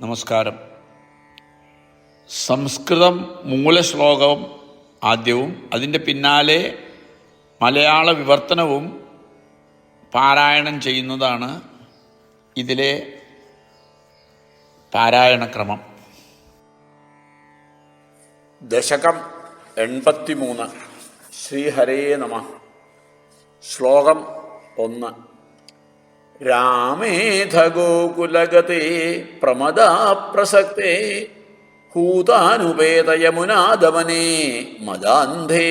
നമസ്കാരം. സംസ്കൃതം മൂലശ്ലോകം ആദ്യവും അതിന്റെ പിന്നാലെ മലയാള വിവർത്തനവും പാരായണം ചെയ്യുന്നതാണ് ഇതിലെ പാരായണക്രമം ദശകം എൺപത്തിമൂന്ന്. ശ്രീഹരേ നമ. ശ്ലോകം ഒന്ന്. രാമേധ ഗോകുലഗതേ പ്രമദാപ്രസക്തേ ഹൂതാനുപേതയമുനാദമനേ മദാന്ധേ.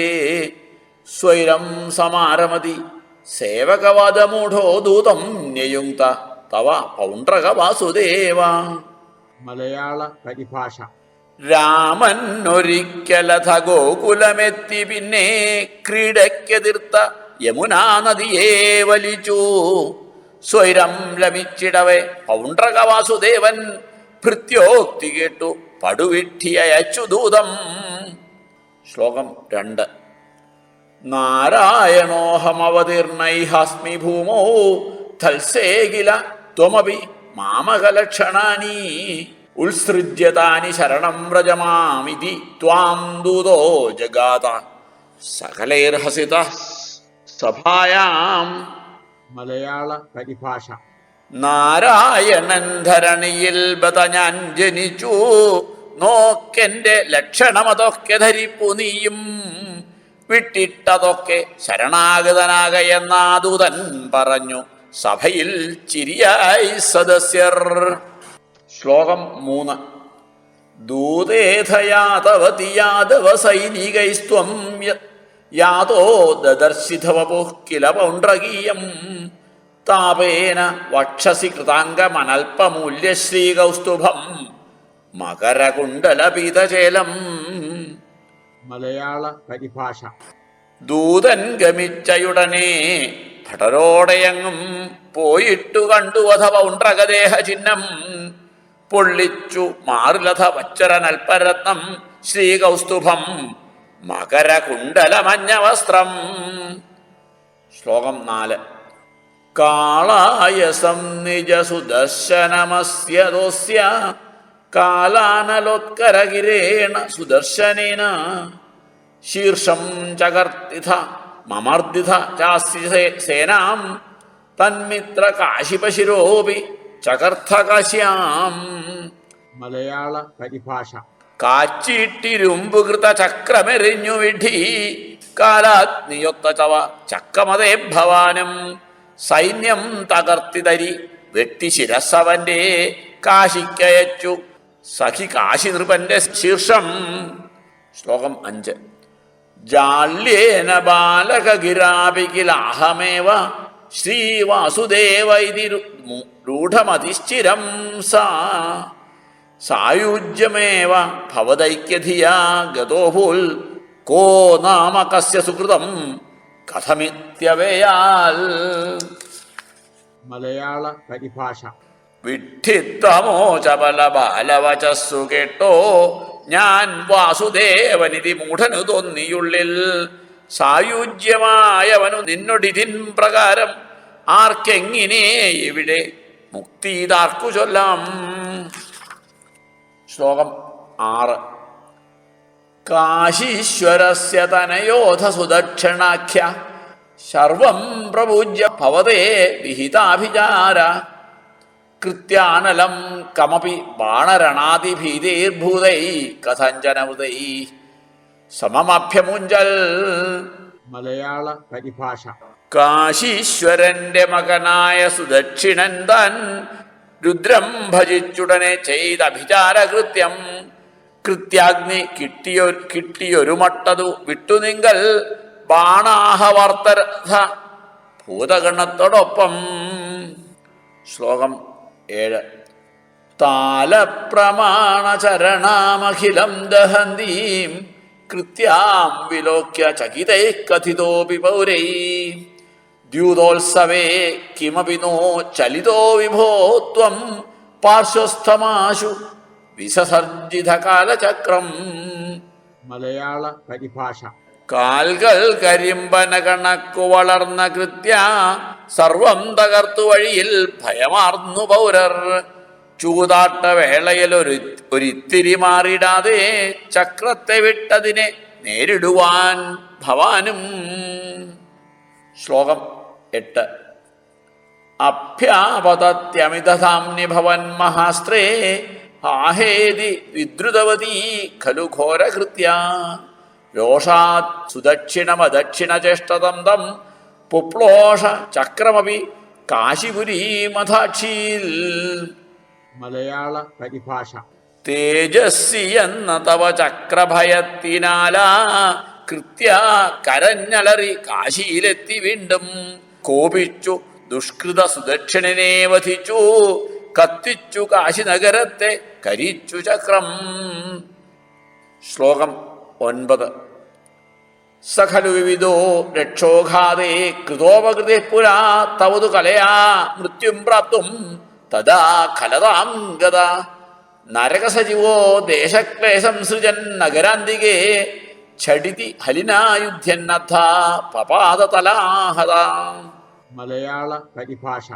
സ്വൈരം സമാരമതി സേവകവാദമൂഢോ ദൂതം ന്യയുക്ത തവ പൗണ്ട്രക വാസുദേവ മലയാള പരിഭാഷ. രാമൻ ഒരിക്കലഥ ഗോകുലമെത്തി പിന്നെ ക്രീഡയ്ക്കെതിർത്ത യമുനാ നദിയെ വലിച്ചു. സ്വൈരം ലമിച്ചിടവെ പൗണ്ട്രക വാസുദേവൻ ഭൃത്യോക്തി കേട്ടു പടുവിട്ടിയച്ചു ദൂതം ശ്ലോകം രണ്ട് നാരായണോഹമവതീർണൈഹാസ്മി ഭൂമോ തൽസേകില ത്വമപി മാമകലക്ഷണാനി ഉത്സൃജ്യതാനി ശരണം വ്രജമാമിതി ത്വാം ദൂതോ ജഗാത സകലൈർഹസിത സഭായാം മലയാള പരിഭാഷ. നാരായണൻ ധരണിയിൽ ബത ഞാൻ ജനിച്ചു. നോക്കെന്റെ ലക്ഷണമതൊക്കെ ധരിപ്പു നീയും. വിട്ടിട്ടതൊക്കെ ശരണാഗതനാകയെന്നാദൂതൻ പറഞ്ഞു. സഭയിൽ ചിരിയായി സദസ്യർ. ശ്ലോകം മൂന്ന്. ദൂതേധയാതവതി യാദവ സൈനികൈസ്ത്വം യാതോ ദദർശിധവപുഃ കില പൗണ്ഡ്രകീയം താപേന വക്ഷസി കൃതാംഗമനൽപമൂല്യശ്രീകൗസ്തുഭം. മകരകുണ്ടലപീതചേലം. മലയാള പരിഭാഷ ദൂതൻ ഗമിച്ചയുടനെ ഭടരോടെയങ്ങും പോയിട്ടു കണ്ടു അഥ പൗണ്ഡ്രകദേഹ ചിഹ്നം. പൊള്ളിച്ചു മാറിലഥ വച്ചരനൽപരത്നം ശ്രീകൗസ്തുഭം. മകരകുണ്ടലമഞ്ഞ വസ്ത്രം ശ്ലോകം നാല്. കാളായസം നിജസുദർശനമസ്യ സുദർശനമസ്യദോസ്യ കാലാനലോത്കരകിരേണ സുദർശനേന. ശീർഷം ചകർത്തിഥ മമർദിഥ ചാസ്യ സേനാം. തന്മിത്ര കാശിപശിരോപി ചകർത്ഥ കാശ്യാം. മലയാള പരിഭാഷ. കാച്ചിട്ടിരുമ്പുകൃത ചക്രമെറിഞ്ഞു വിഡി കാലാഗ്നിയൊത്ത ചവ ചക്കമതേ ഭവാനും. സൈന്യം തകർത്തിതരി വെട്ടി ശിരസവന്റെ കാശിക്കയച്ചു. സഖി കാശി നൃപന്റെ ശീർഷം. ശ്ലോകം അഞ്ച്. ജാള്യേന ബാലകഗിരാപികിലാഹമേവ ശ്രീവാസുദേവ ഇതി രു- മു- രൂഢമതിശ്ചിരം സാ. സായുജ്യമേവ ഭവതൈക്യധിയാ ഗതോഭൂൽ കോ നാമ കസ്യ സുഹൃതം കഥമിത്യവയാൽ. മലയാള പരിഭാഷ. വിഡ്ഢിത്തമോ ചപല ബാലവചസ്സു കേട്ടോ. ഞാൻ വാസുദേവനിധി മൂഢനു തോന്നിയുള്ളിൽ. സായുജ്യമായവനു നിന്നൊടിതിൻ പ്രകാരം ആർക്കെങ്ങിനെ ഇവിടെ മുക്തിതാർക്കു ചൊല്ലാം. ശ്ലോകം ആറ്. കാശീശ്വരസ്യ തനയോധ സുദക്ഷിണാഖ്യ. സർവം പ്രപൂജ്യ ഭവതേ വിഹിതാഭിചാര. കൃത്യാനലം കമപി ബാണരണാതിഭീതിർഭൂതൈ കഥഞ്ചനമൃതൈ സമമഭ്യമുഞ്ചൽ. മലയാള പരിഭാഷ. കാശീശ്വരന്റെ മകനായ സുദക്ഷിണൻ താൻ രുദ്രം ഭജിച്ചുടനെ ചെയ്ത അഭിചാരകൃത്യം കൃത്യാഗ്നി കിട്ടിയൊ കിട്ടിയൊരു മട്ടതു വിട്ടുനിങ്കൽ ബാണാഹവർത്തരഥ ഭൂതഗണത്തോടൊപ്പം. ശ്ലോകം ഏഴ്. താലപ്രമാണചരണാമഖിലം ദഹന്തീം കൃത്യാം വിലോക്യ ചകിതൈ കഥിതോപി പൗരൈ ദ്യൂതോത്സവേ കിമപി നോ ചലിതോ വിഭോത്വം പാർശ്വസ്ഥമാശു വിസസർജിത കാലചക്രം മലയാള പരിഭാഷ. കാൽകൾ കരിമ്പന കണക്കു വളർന്ന കൃത്യ സർവം തകർത്തു വഴിയിൽ ഭയമാർന്നു പൗരർ. ചൂതാട്ട വേളയിൽ ഒരു ഒരിത്തിരി മാറിടാതെ ചക്രത്തെ വിട്ടതിനെ നേരിടുവാൻ ഭവാനും. ശ്ലോകം എട്ട്. അഭ്യാപതത്യമിതധാംനി ഭവൻ മഹാസ്ത്രേ ആഹേതി വിദ്രുതവതീ ഖലു ഘോരകൃത്യ. രോഷാത് സുദക്ഷിണമദക്ഷിണചേഷ്ടതം തം പുപ്ലോഷ ചക്രമപി കാശിപുരീമതാക്ഷീൽ മലയാള പരിഭാഷ. തേജസ്സി എന്ന തവ ചക്രഭയത്തിനാലാ കൃത്യ കരഞ്ഞലറി കാശിയിലെത്തി വീണ്ടും. കോപിച്ചു ദുഷ്കൃത സുദക്ഷിണനെ വധിച്ചു കത്തിച്ചു കാശി നഗരത്തെ കരിച്ചു ചക്രം. ശ്ലോകം ഒൻപത്. സഖലു വിവിധോ രക്ഷോഘാതേ കൃതോപകൃതി പുരാ തവതു കലയാ മൃത്യും പ്രാപ്തും തഥാ ഖലതാം ഗത നരകസജീവോ ദേശക്ലേശം സൃജൻ നഗരാന്തികേ ഛടിതി ഹലിനായുധ്യന്നഥ പപാതതലാഹത മലയാള പരിഭാഷ.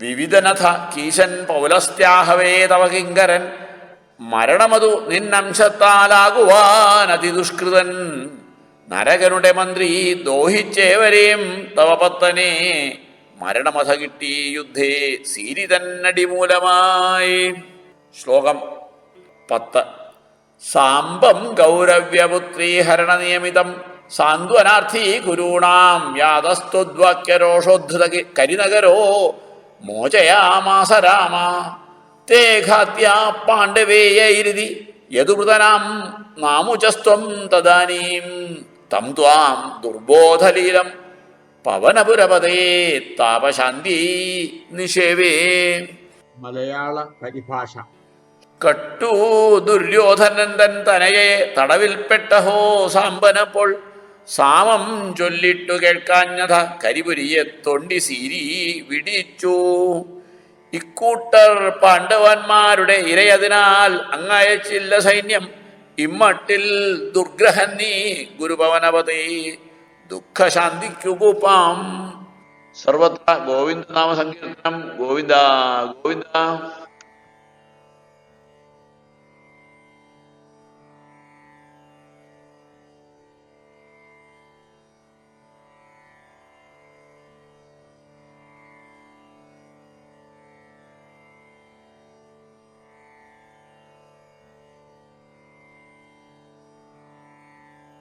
വിവിധനഥ കീശൻ പൗലസ്ത്യാഹവേ തവ കിങ്കരൻ മരണമതു നിന്നംശത്താലാകുവാൻ അതിദുഷ്കൃതൻ. നരകനുടെ മന്ത്രി ദോഹിച്ചേവരെയും തവ പത്തനെ മരണമഥ കിട്ടി യുദ്ധേ സീരിതന്നടിമൂലമായി. ശ്ലോകം പത്ത്. സാമ്പം ഗൗരവ്യപുത്രീഹരണ നിയമിതം സാന്ത്വനാർത്ഥി കുരൂണാം യാതസ്തുദ്വാക്യരോഷോദ്ധൃത കരിനഗരോ മോചയാമാസ രാമ തേ ഘാത്യ പാണ്ഡവേയൈരിതി യദുമൃതനാം നാമുചസ്ത്വം തദാനീം. തം ത്വാം ദുർബോധലീലം പവനപുരപതേ താപശാന്തി നിഷേവേ. മലയാള പരിഭാഷ. കട്ടു ദുര്യോധനൻ തൻ തനയെ തടവിൽപ്പെട്ടഹോ സാമ്പനപ്പോൾ സാമം ചൊല്ലിട്ടു കേൾക്കാഞ്ഞത കരിപുരിയെ തൊണ്ടി സീരി വിടിച്ചു. ഇക്കൂട്ടർ പാണ്ഡവന്മാരുടെ ഇരയതിനാൽ അങ്ങയച്ചില്ല സൈന്യം. ഇമ്മട്ടിൽ ദുർഗ്രഹൻ നീ ഗുരുഭവനപതി ദുഃഖശാന്തിക്കു കൂപ്പാം. സർവത്ര ഗോവിന്ദനാമ സങ്കീർത്തനം ഗോവിന്ദ ഗോവിന്ദ.